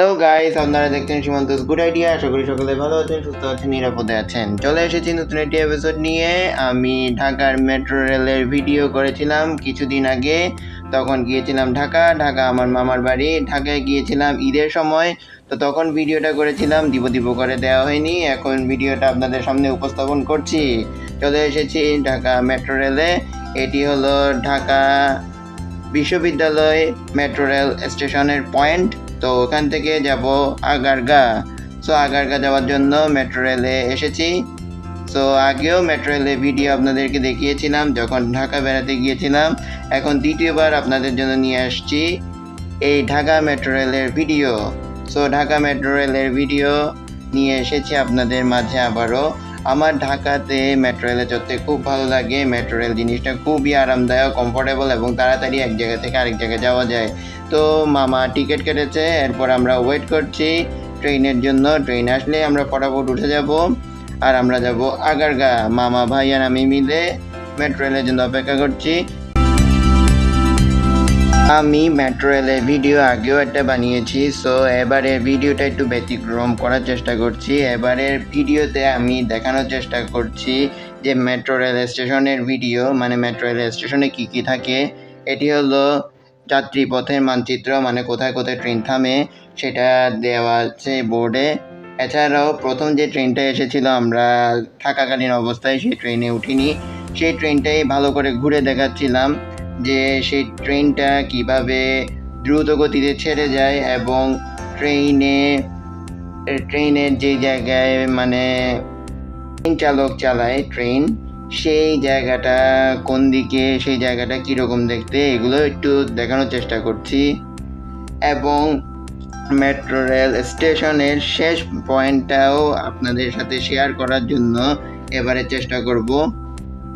Hello guys আপনারা দেখছেন সীমান্ত গুড আইডিয়া আশা করি সকলে ভালো আছেন, সুস্থ আছেন, নিরাপদে আছেন। চলে এসেছি নতুন একটি এপিসোড নিয়ে। আমি ঢাকার মেট্রো রেলের ভিডিও করেছিলাম কিছুদিন আগে। তখন গিয়েছিলাম ঢাকা। ঢাকা আমার মামার বাড়ি। ঢাকায় গিয়েছিলাম ঈদের সময়। তো তখন ভিডিওটা করেছিলাম। দিব দিব করে দেওয়া হয়নি। এখন ভিডিওটা আপনাদের সামনে উপস্থাপন করছি। চলে এসেছি ঢাকা মেট্রো রেলে এটি হলো ঢাকা বিশ্ববিদ্যালয় মেট্রো রেল স্টেশনের পয়েন্ট তো ওখান থেকে যাব আগারগা। সো আগারগা যাওয়ার জন্য মেট্রো রেলে এসেছি। সো আগেও মেট্রো রেলে ভিডিও আপনাদেরকে দেখিয়েছিলাম, যখন ঢাকা বেড়াতে গিয়েছিলাম। এখন দ্বিতীয়বার আপনাদের জন্য নিয়ে আসছি এই ঢাকা মেট্রো রেলের ভিডিও সো ঢাকা মেট্রো রেলের ভিডিও নিয়ে এসেছি আপনাদের মাঝে আবারও। আমার ঢাকাতে মেট্রো রেলে চড়তে খুব ভালো লাগে। মেট্রো রেল জিনিসটা খুবই আরামদায়ক কমফোর্টেবল এবং তাড়াতাড়ি এক জায়গা থেকে আরেক জায়গায় যাওয়া যায়। তো মামা টিকিট কেটেছে, এরপর আমরা ওয়েট করছি। ট্রেনের জন্য, ট্রেন আসলে আমরা ফটাফট উঠে যাব আর আমরা যাব আগারগা। মামা, ভাই আর আমি মিলে মেট্রো রেলের জন্য অপেক্ষা করছি। আমি মেট্রো রেলের ভিডিও আগেও একটা বানিয়েছি সো এবারের ভিডিওটা একটু ব্যতিক্রম করার চেষ্টা করছি। এবারের ভিডিওতে আমি দেখানোর চেষ্টা করছি যে মেট্রো রেল স্টেশনের ভিডিও মানে মেট্রো রেল স্টেশনে কী কী থাকে। এটি হলো যাত্রী পথের মানচিত্র মানে কোথায় কোথায় ট্রেন থামে, সেটা দেওয়া আছে বোর্ডে এছাড়াও প্রথম যে ট্রেনটা এসেছিল, আমরা থাকাকালীন অবস্থায় সেই ট্রেনে উঠিনি। সেই ট্রেনটাই ভালো করে ঘুরে দেখাচ্ছিলাম যে সেই ট্রেনটা কীভাবে দ্রুত গতিতে ছেড়ে যায় এবং ট্রেনে ট্রেনের যে জায়গায় মানে ট্রেন চালক চালায় ট্রেন সেই জায়গাটা কোন দিকে, সেই জায়গাটা কীরকম দেখতে, এগুলো একটু দেখানোর চেষ্টা করছি। এবং মেট্রো রেল স্টেশনের শেষ পয়েন্টটাও আপনাদের সাথে শেয়ার করার জন্য এবারে চেষ্টা করব।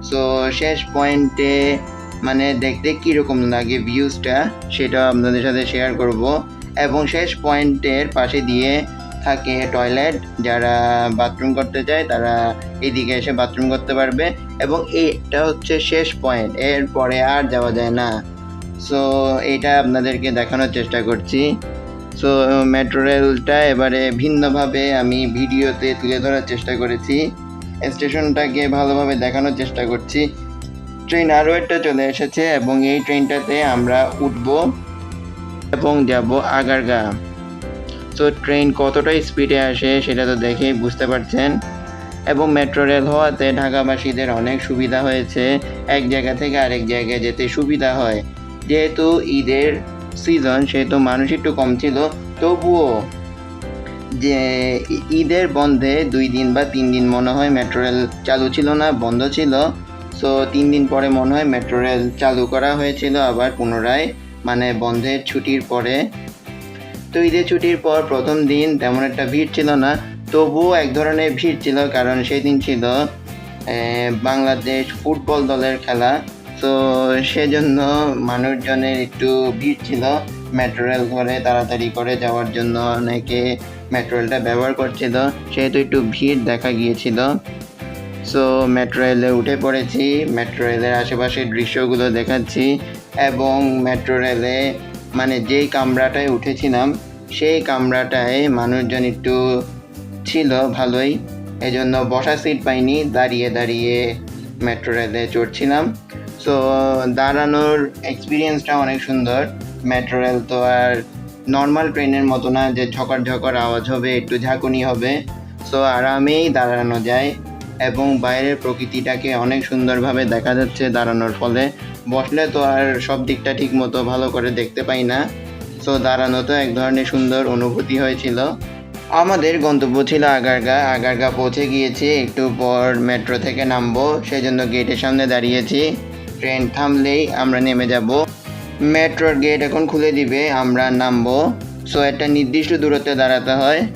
সো শেষ পয়েন্টে মানে দেখতে কীরকম লাগে ভিউজটা সেটাও আপনাদের সাথে শেয়ার করব। এবং শেষ পয়েন্টের পাশে দিয়ে থাকে টয়লেট যারা বাথরুম করতে চায়, তারা এদিকে এসে বাথরুম করতে পারবে। এবং এটা হচ্ছে শেষ পয়েন্ট এরপরে আর যাওয়া যায় না। সো এটা আপনাদেরকে দেখানোর চেষ্টা করছি। সো মেট্রো রেলটা এবারে ভিন্নভাবে আমি ভিডিওতে তুলে ধরার চেষ্টা করেছি। স্টেশনটাকে ভালোভাবে দেখানোর চেষ্টা করছি। ট্রেন আরও একটা চলে এসেছে এবং এই ট্রেনটাতে আমরা উঠব এবং যাব আগারগা। তো ট্রেন কতটা স্পিডে আসে সেটা তো দেখেই বুঝতে পারছেন। এবং মেট্রো রেল হওয়াতে ঢাকাবাসীদের অনেক সুবিধা হয়েছে। এক জায়গা থেকে আরেক জায়গায় যেতে সুবিধা হয়। যেহেতু ঈদের সিজন সেহেতু মানুষ একটু কম ছিল, তবুও যে ঈদের বন্ধে দুই দিন বা তিন দিন মনে হয় মেট্রো রেল চালু ছিল না, বন্ধ ছিল। সো তিন দিন পরে মনে হয় মেট্রো রেল চালু করা হয়েছিল, আবার পুনরায় মানে বন্ধের ছুটির পরে। তো ঈদের ছুটির পর প্রথম দিন তেমন একটা ভিড় ছিল না, তবুও এক ধরনের ভিড় ছিল কারণ সেই দিন ছিল বাংলাদেশ ফুটবল দলের খেলা। তো সেজন্য মানুষজনের একটু ভিড় ছিল মেট্রো রেল করে তাড়াতাড়ি করে যাওয়ার জন্য অনেকে মেট্রো রেলটা ব্যবহার করছিল, সেহেতু একটু ভিড় দেখা গিয়েছিল। সো মেট্রো রেলে উঠে পড়েছি মেট্রো রেলের আশেপাশের দৃশ্যগুলো দেখাচ্ছি এবং মেট্রো রেলে মানে যেই কামরাটায় উঠেছিলাম, সেই কামরাটায় মানুষজন একটু ছিল ভালোই। এজন্য বসা সিট পাইনি, দাঁড়িয়ে দাঁড়িয়ে মেট্রো রেলে চড়ছিলাম। সো দাঁড়ানোর এক্সপিরিয়েন্সটা অনেক সুন্দর। মেট্রো রেল তো আর নর্মাল ট্রেনের মতো না যে ঝকর ঝকর আওয়াজ হবে, একটু ঝাঁকুনি হবে। সো আরামেই দাঁড়ানো যায়। এবং বাইরের প্রকৃতিটাকে অনেক সুন্দরভাবে দেখা যাচ্ছে দাঁড়ানোর ফলে। বসলে তো আর সব দিকটা ঠিক মতো ভালো করে দেখতে পাই না। সো দাঁড়ানো তো এক ধরনের সুন্দর অনুভূতি হয়েছিল। আমাদের গন্তব্য ছিল আগারগা। আগারগা পৌঁছে গিয়েছি। একটু পর মেট্রো থেকে নামবো। সেই জন্য গেটের সামনে দাঁড়িয়েছি। ট্রেন থামলেই আমরা নেমে যাব। মেট্রোর গেট এখন খুলে দিবে। আমরা নামবো। সো একটা নির্দিষ্ট দূরত্বে দাঁড়াতে হয়।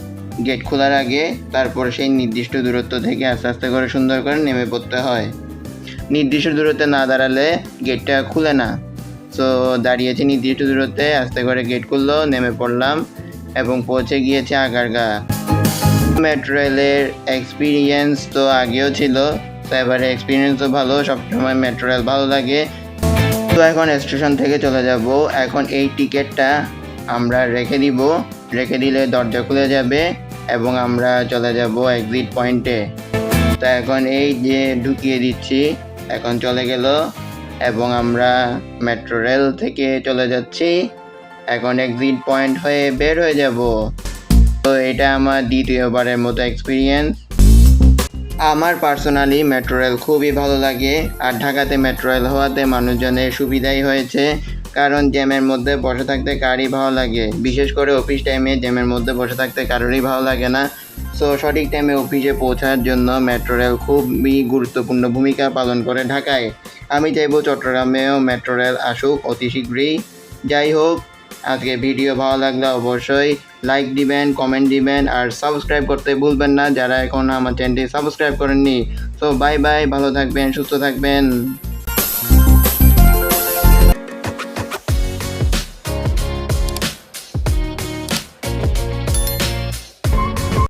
গেট খোলার আগে তারপর সেই নির্দিষ্ট দূরত্ব থেকে আস্তে আস্তে করে সুন্দর করে নেমে পড়তে হয়। নির্দিষ্ট দূরত্বে না দাঁড়ালে গেটটা খুলে না। সো দাঁড়িয়েছি নির্দিষ্ট দূরত্বে, আস্তে করে গেট খুললো, নেমে পড়লাম এবং পৌঁছে গিয়েছে আগারগা। মেট্রো রেলের এক্সপিরিয়েন্স তো আগেও ছিল, তো এবারে এক্সপিরিয়েন্সও ভালো, সবসময় মেট্রো রেল ভালো লাগে। তো এখন স্টেশন থেকে চলে যাব। এখন এই টিকিটটা আমরা রেখে দিব। রেখে দিলে দরজা খুলে যাবে। এবং আমরা চলে যাব এক্সিট পয়েন্টে তো এখন এই যে ঢুকিয়ে দিচ্ছি, এখন চলে গেল এবং আমরা মেট্রো রেল থেকে চলে যাচ্ছি। এখন এক্সিট পয়েন্ট হয়ে বের হয়ে যাব। তো এটা আমার দ্বিতীয়বারের মতো এক্সপিরিয়েন্স আমার পার্সোনালি মেট্রো রেল খুবই ভালো লাগে। আর ঢাকাতে মেট্রো রেল হওয়াতে মানুষজনের সুবিধাই হয়েছে। কারণ জ্যামের মধ্যে বসে থাকতে কারই ভালো লাগে। বিশেষ করে অফিস টাইমে জ্যামের মধ্যে বসে থাকতে কারোরই ভালো লাগে না। সো সঠিক টাইমে অফিসে পৌঁছার জন্য মেট্রো রেল খুবই গুরুত্বপূর্ণ ভূমিকা পালন করে ঢাকায়। আমি চাইব চট্টগ্রামেও মেট্রো রেল আসুক অতি শীঘ্রই। যাই হোক, আজকে ভিডিও ভালো লাগলে অবশ্যই লাইক দিবেন কমেন্ট দিবেন আর সাবস্ক্রাইব করতে ভুলবেন না। যারা এখন আমার চ্যানেলটি সাবস্ক্রাইব করেননি সো বাই বাই ভালো থাকবেন, সুস্থ থাকবেন।